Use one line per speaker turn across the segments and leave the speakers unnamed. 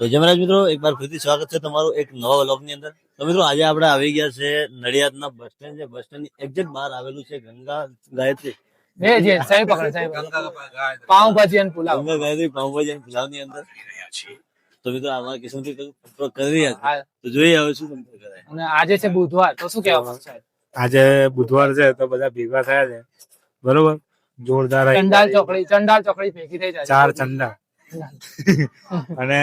તો જમરાજ મિત્રો એક વાર ફરીથી સ્વાગત છે તમારું એક નવા વ્લોગની અંદર. તો મિત્રો આજે આપણે આવી ગયા છે નડિયાદના બસ સ્ટેન્ડ છે બસ સ્ટેન્ડની એક્ઝેક્ટ બહાર આવેલું છે ગંગા ગાયત્રી.
એ જે સહી પકડે સહી પકડે. પાઉં ભાજી અને પુલાવ.
ગંગા ગાયત્રી પાઉંભાજી અને પુલાવની અંદર તો મિત્રો અમારા કિશનથી કરી રહ્યા છે. તો જોઈએ હવે શું સંપર્ક કરાય.
અને આજે છે બુધવાર તો શું કહેવા?
આજે બુધવાર છે તો બધા ભેગા થયા છે. બરોબર? જોરદાર
ચંડાલ ચોકડી ચંડાલ ચોકડી ભેગી થઈ જાય
ચાર ચંડા. અને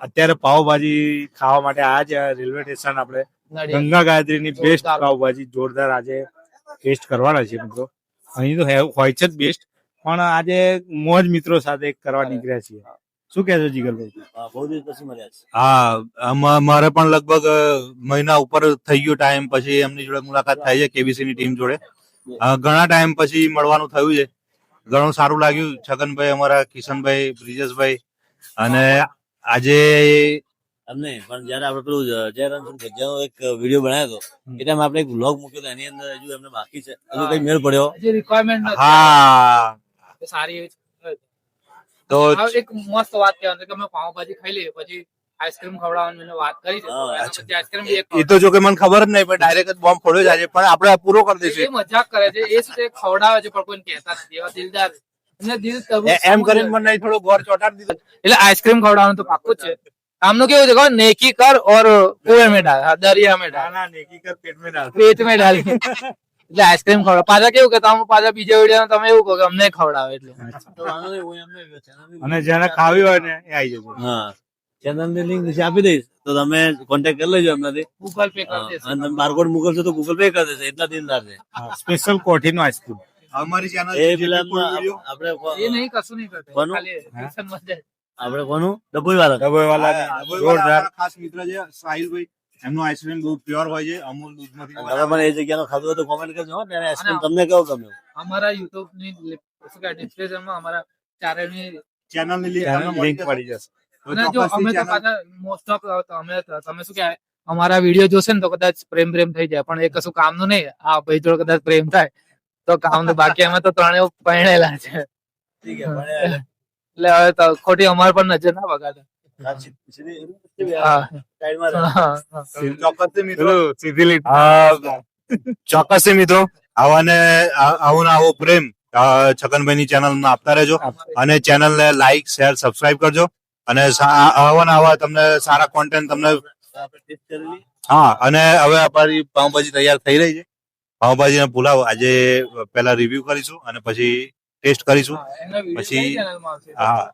અત્યારે પાવભાજી ખાવા માટે આ છે રેલવે સ્ટેશન આપણે
ગંગા
ગંગા ગાયત્રીની બેસ્ટ પાવભાજી જોરદાર આજે ટેસ્ટ કરવાના છે મિત્રો. અહીં તો હોય છે જ બેસ્ટ પણ આજે મોજ મિત્રો સાથે કરવા નીકળ્યા છીએ. શું કહેશો જીગરભાઈ?
હા, બહુ દિવસ પછી મળ્યા છે.
હા મારે પણ લગભગ મહિના ઉપર થઈ ગયો ટાઈમ પછી એમની જોડે મુલાકાત થાય છે કેબીસી ની ટીમ જોડે. ઘણા ટાઈમ પછી મળવાનું થયું છે. ઘણું સારું લાગ્યું. છગનભાઈ અમારા કિશનભાઈ બ્રિજેશભાઈ. અને આજે
અમને પણ જયારે આપણે પેલું જયરામ ભજીયાનો એક વીડિયો બનાવ્યો હતો એટલે આપણે એક વ્લોગ મૂક્યો હતો. એની અંદર હજુ એમને બાકી છે. હજુ કઈ મેળ પડ્યો?
રિક્વાયરમેન્ટ
હા.
સારી એવી
તો
એક મસ્ત વાત કહેવાની કે અમે પાઉંભાજી ખાઈ લઈએ પછી આઈસ્ક્રીમ ખવડાવવાની વાત કરી છે.
એ તો જો કે મને ખબર જ નહીં પણ ડાયરેક્ટ બોમ્બ ફોડ્યો જાય છે. પણ આપણે પૂરો કરી દઈશું.
મજાક કરે છે. એ શું ખવડાવે છે પણ કોઈને કહેતા નથી. એવા દિલદાર
એમ કરીને મને નહીં થોડો ગોર ચોટાડી દીધો.
એટલે આઈસ્ક્રીમ ખવડાવવાનું તો પાક્કું જ છે. આમનું કેવું છે નેકી કર ઓર કુએ મે ડાલ. દરિયા મે ડાલ.
ના નેકી કર પેટ મે ડાલ.
પેટ મે ડાલ. એટલે આઈસ્ક્રીમ ખવડાવ. પાછા કેવું કે તમે પાછા બીજા વીડિયો તમે એવું કહો કે અમને ખવડાવે એટલે.
અને જેને ખાવી હોય ને એ આવી જશે.
હા. ચેનલની લિંક નીચે આપી દઈશ. તો તમે કોન્ટેક્ટ કરી લેજો એમનાથી.
ગૂગલ પે કરી દેશે.
અને બારકોડ મોકલશો તો ગૂગલ પે કરી દેશે. એટલા દિનદાર છે
સ્પેશિયલ કોઠીનો આઈસ્ક્રીમ
અમારી ચેનલ
એ પેલા આપણે
એ નહીં કશું નહીં કરતા.
કોનું?
ખાલી.
આપણે કોનું? ડબોઈ વાળા
ડબોઈ વાળા જોરદાર.
ખાસ મિત્ર છે સાહિલભાઈ. એમનો આઈસ્ક્રીમ બહુ પ્યોર હોય છે અમૂલ દૂધમાંથી
તમે મને એ જગ્યાનો ખાધું હોય તો કોમેન્ટ કરજો ત્યારે આઈસ્ક્રીમ તમને કેવો ગમ્યો
અમારા યુટ્યુબની description માં અમારા ચારેયની
ચેનલની
લિંક પડી જશે.
અને જો અમે તો પાછા મોસ્ટ ઓફ અમે તમે શું કહેવાય? અમારા વીડિયો જોશે ને તો કદાચ પ્રેમ પ્રેમ થઈ જાય પણ એ કશું કામનું નહીં. આ ભાઈ જોડે કદાચ પ્રેમ થાય તો કામનું બાકી અમે તો ત્રણેય પરણેલા છે.
ઠીક છે પણ
એટલે હવે તો ખોટી અમાર પણ નજર ના બગાડે.
ચોક્કસથી મિત્રો.
પેલું સીધી લીટ
આ ચોક્કસથી મિત્રો આવાને આવો ને આવો પ્રેમ છગનભાઈ ની ચેનલ આપતા રહેજો. અને ચેનલ ને લાઈક શેર સબસ્ક્રાઈબ કરજો. અને આવા આવા તમને સારા કોન્ટેન્ટ તમને. હા અને હવે અમારી પાઉંભાજી તૈયાર થઈ રહી છે પાઉંભાજી ને પુલાવ આજે પેલા રિવ્યુ કરીશું અને પછી ટેસ્ટ કરીશું પછી-? હા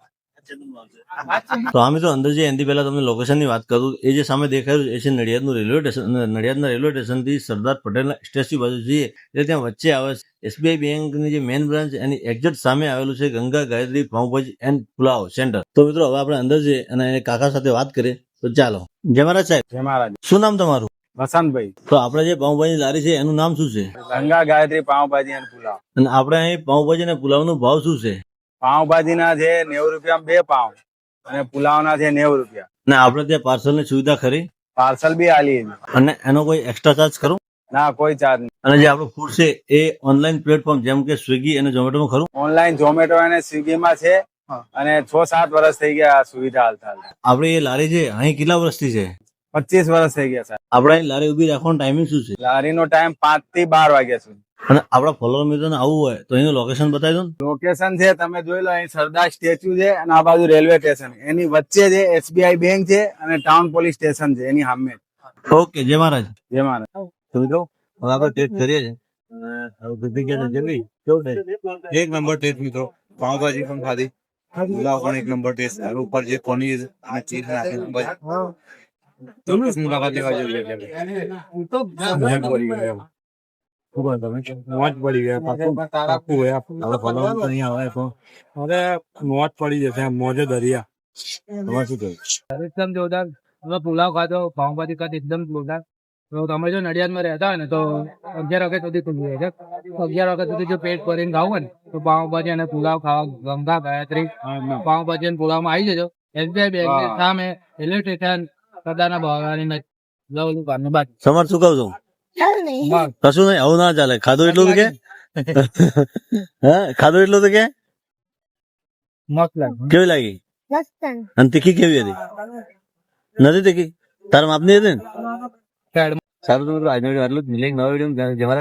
તો આમ તો અંદર જે એની પહેલા તમને લોકેશનની વાત કરું એ જે સામે દેખાયું એ છે નડિયાદનું રેલવે સ્ટેશન નડિયાદના રેલવે સ્ટેશનથી સરદાર પટેલના સ્ટેચ્યુ બાજુ જઈએ એટલે ત્યાં વચ્ચે આવે એસબીઆઈ બેંકની જે મેઇન બ્રાન્ચ એની એક્ઝેક્ટ સામે આવેલું છે ગંગા ગાયત્રી પાઉંભાજી એન્ડ પુલાવ સેન્ટર તો મિત્રો હવે આપણે અંદર જઈએ અને એને કાકા સાથે વાત કરીએ. તો ચાલો. જય મહારાજ સાહેબ.
જય મહારાજ.
શું નામ તમારું?
વસંતભાઈ.
તો આપણે જે પાઉંભાજી લારી છે એનું નામ શું છે?
ગંગા ગાયત્રી પાઉભાજી અને પુલાવ.
અને આપણે અહીં પાઉંભાજી અને પુલાવનું ભાવ શું છે?
પાવભાજી ના છે નેવું રૂપિયા બે પાવ અને પુલાવ ના છે નેવું રૂપિયા.
અને આપણે ત્યાં પાર્સલની સુવિધા ખરી?
પાર્સલ બી આલી
અને એનો કોઈ એક્સ્ટ્રા ચાર્જ ખરો?
ના કોઈ ચાર્જ નહીં.
અને જે આપણું ફૂડ છે એ ઓનલાઈન પ્લેટફોર્મ જેમ કે સ્વિગી અને ઝોમેટોમાં ખરું?
ઓનલાઈન ઝોમેટો અને સ્વિગી માં છે અને છ સાત વર્ષ થઈ ગયા આ સુવિધા હાલતા હાલતા.
આપણે એ લારી છે અહીં કેટલા વર્ષથી છે?
પચીસ વર્ષ થઈ ગયા સાહેબ.
આપણે લારી ઊભી રાખવાનો ટાઈમિંગ શું છે?
લારીનો ટાઈમ પાંચથી બાર વાગ્યા સુધી.
અને આપણા ફોલોવર મિત્રોને આવવું હોય તો એનું લોકેશન બતાવી દો ને.
લોકેશન છે તમે જોઈ લો અહીં સરદાર સ્ટેચ્યુ છે અને આ બાજુ રેલવે સ્ટેશન. એની વચ્ચે છે એસબીઆઈ બેંક છે અને ટાઉન પોલીસ સ્ટેશન છે એની સામે.
ઓકે જય મહારાજ.
જય મહારાજ.
તો મિત્રો હવે આપણે ટેસ્ટ કરીએ છીએ.
એક નંબર ટેસ્ટ મિત્રો. પાઉંભાજી પણ ખાધી. પુલાવ પણ એક નંબર ટેસ્ટ ઉપર જે પનીર અને ચીઝ નાખેલું મુલાકાત લેવા જેવી છે
મોજ પડી ગયા મોજ પડી ગયા પાકું પાકું હોય
આપણે ફોલોવર તો આવે તો
અરે મોજ પડી જશે મોજ દરિયા તમારે શું કહ્યું
એકદમ જોરદાર અમે પુલાવ ખાધો પાઉંભાજી ખાધી એકદમ જોરદાર તમે જો નડિયાદમાં રહેતા હોય ને તો અગિયાર વાગ્યા સુધી ખુલ્લું રહે છે અગિયાર વાગ્યા સુધી જો પેટ ભરીને ખાવું હોય ને તો પાઉંભાજી અને પુલાવ ખાવા ગંગા ગાયત્રી પાઉંભાજી અને પુલાવમાં આવી જજો એસબીઆઈ બેંક સામે રેલવે સ્ટેશન ભવાની
તમારે શું કહું છું? કશું નહીં આવું ના ચાલે. ખાધું એટલું તો કે? હા? ખાધું એટલું તો કે?
મસ્ત લાગે
કેવી લાગી? અને તીખી કેવી હતી? નથી તીખી? તારા માપની હતી ને? સારું તો મિત્રો આજનો વીડિયો આટલું જ. મિલે એક નવા વીડિયો જમા